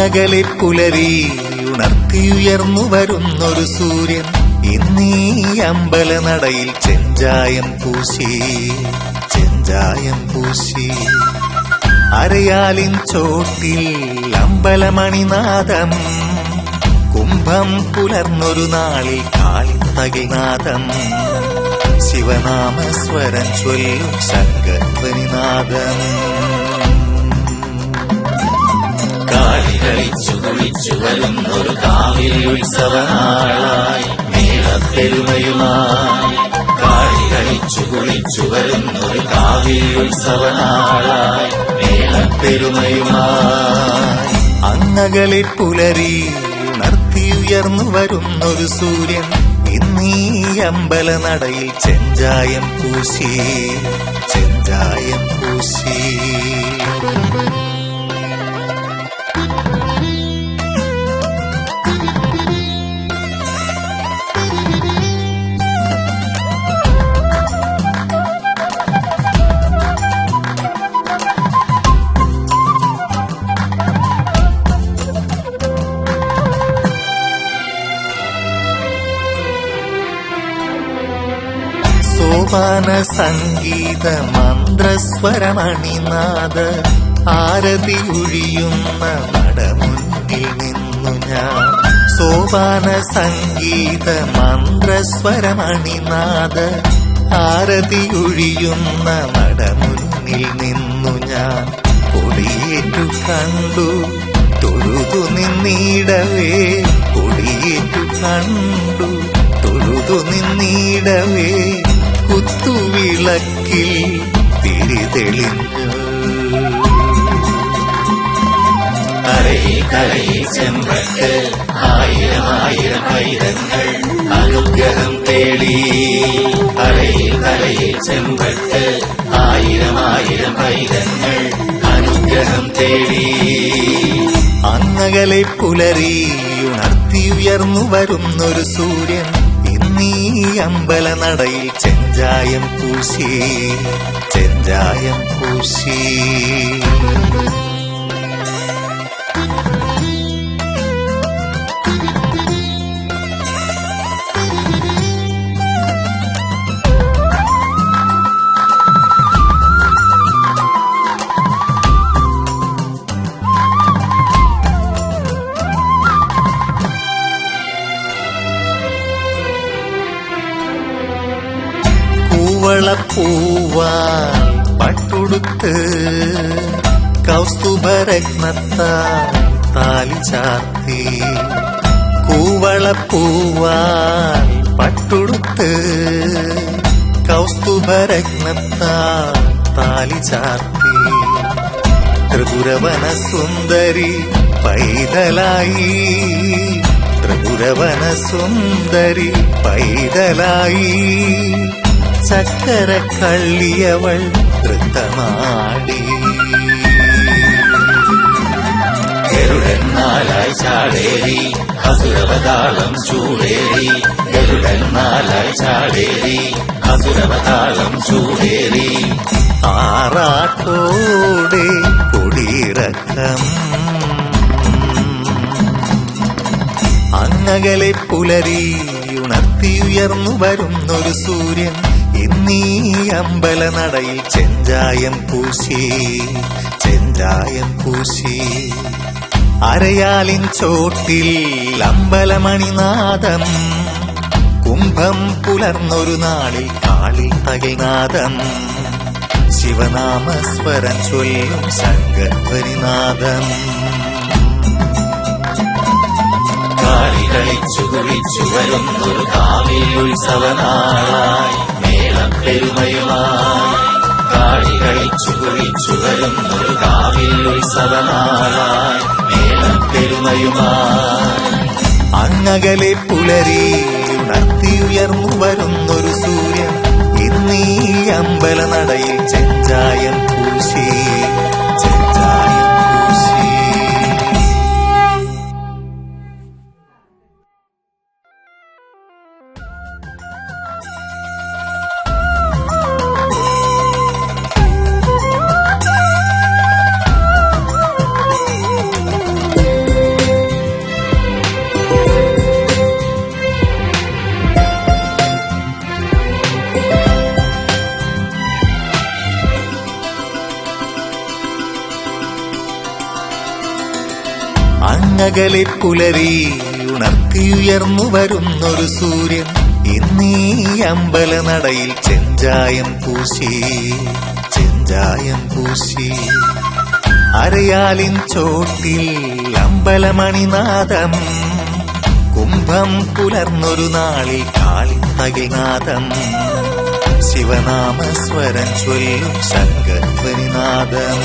അങ്ങകലെ പുലരി ഉണർത്തിയുയർന്നു വരുന്നൊരു സൂര്യൻ ഇന്നീ അമ്പലനടയിൽ ചെഞ്ചായം പൂശി ചെഞ്ചായം പൂശി. അരയാലിൻ ചോട്ടിൽ അമ്പലമണിനാദം കുംഭം പുലർന്നൊരു നാളിൽ കാളിത്തകിനാദം ശിവനാമസ്വരം ചൊല്ലും ശങ്കർവനിനാദം കാവിൽ ഉത്സവനാളായി നീളപ്പെരുമയുമായി കാളി കളിച്ചു കുളിച്ചു വരുന്നൊരു കാവിൽ ഉത്സവനാളായി നീളപ്പെരുമയുമായി അങ്ങകളിൽ പുലരി ഉണർത്തിയുയർന്നു വരുന്നൊരു സൂര്യൻ ഇന്നീ അമ്പല നടയിൽ ചെഞ്ചായം പൂശി ചെഞ്ചായം പൂശി. സോപാന സംഗീത മന്ത്രസ്വരമണിനാഥ ആരതി ഒഴിയുന്ന നടമുന്നിൽ നിന്നു ഞാൻ. സോപാന സംഗീത മന്ത്രസ്വരമണിനാഥ ആരതി ഒഴിയുന്ന നടമുന്നിൽ നിന്നു ഞാൻ. കൊടിയേറ്റു കണ്ടു തൊഴുതു നിന്നിടവേ. കൊടിയേറ്റു കണ്ടു തൊഴുതു നിന്നിടവേ. കുത്തുവിളക്കിൽ തിരിതെളിഞ്ഞു. കരയിൽ കരയിൽ ചെമ്പക്ക് ആയിരം ആയിരം പൈതങ്ങൾ അനുഗ്രഹം തേടി. കരയിൽ കരയിൽ ചെമ്പക്ക് ആയിരം ആയിരം പൈതങ്ങൾ അനുഗ്രഹം തേടി. അങ്ങകലെ പുലരി ഉണർത്തിയുയർന്നു വരുന്നൊരു സൂര്യൻ ഇന്നീ അമ്പലനടയിൽ ചെഞ്ചായം പൂശി ചെഞ്ചായം പൂശി. കൂവളപ്പൂവാൻ പട്ടുടുത്ത് കൗസ്തുഭരത്നത്താൽ താലി ചാർത്തി കൂവളപ്പൂവാൻ പട്ടുടുത്ത് കൗസ്തുഭരത്നത്താൽ താലി ചാർത്തി. ത്രിപുരവന സുന്ദരി പൈതലായി. ത്രിപുരവന സുന്ദരി പൈതലായി. ചക്കര കള്ളിയവൾ നൃത്തമാടി. ഗരുഡന്നാലായി ചാടേറി അസുരവതാളം ചൂടേറി. ഗരുഡന്നാലായി ചാടേറി അസുരവതാളം ചൂടേറി. ആറാട്ടോടെ കൊടിയിറക്കം. അങ്ങകലെ പുലരി ഉണർത്തിയുയർന്നു വരുന്നൊരു സൂര്യൻ ഇന്നീ അമ്പലനടയിൽ ചെഞ്ചായം പൂശി ചെഞ്ചായം പൂശി. അരയാലിൻ ചോട്ടിൽ അമ്പലമണിനാദം കുംഭം പുലർന്നൊരു നാളിൽ കാളിൽ തകിനാദം ശിവനാമസ്വരം ചൊല്ലും ശങ്കർവരിനാദം കാളി കളിച്ചു കുളിച്ചു വരുന്നൊരു കാവിൽ ഉത്സവനാളായി മേളപ്പെരുമയുമായി കാളി കളിച്ചു കുളിച്ചു വരുന്നൊരു കാവിൽ ഉത്സവനാളായി മേളപ്പെരുമയുമായി അങ്ങകലെ പുലരി ഉണർത്തിയുയർന്നു വരുന്നൊരു സൂര്യൻ. ഇന്നീ അമ്പലനടയിൽ ചെഞ്ചായം പൂശി. അങ്ങകലെ പുലരി ഉണർത്തിയുയർന്നു വരുന്നൊരു സൂര്യൻ. ഇന്നീ അമ്പലനടയിൽ ചെഞ്ചായം പൂശി ചെഞ്ചായം പൂശി. അരയാലിൻ ചോട്ടിൽ അമ്പലമണിനാഥം കുംഭം പുലർന്നൊരു നാളിൽ കാളിത്തകിനാദം ശിവനാമസ്വരം ചൊല്ലും ശങ്കധ്വനിനാദം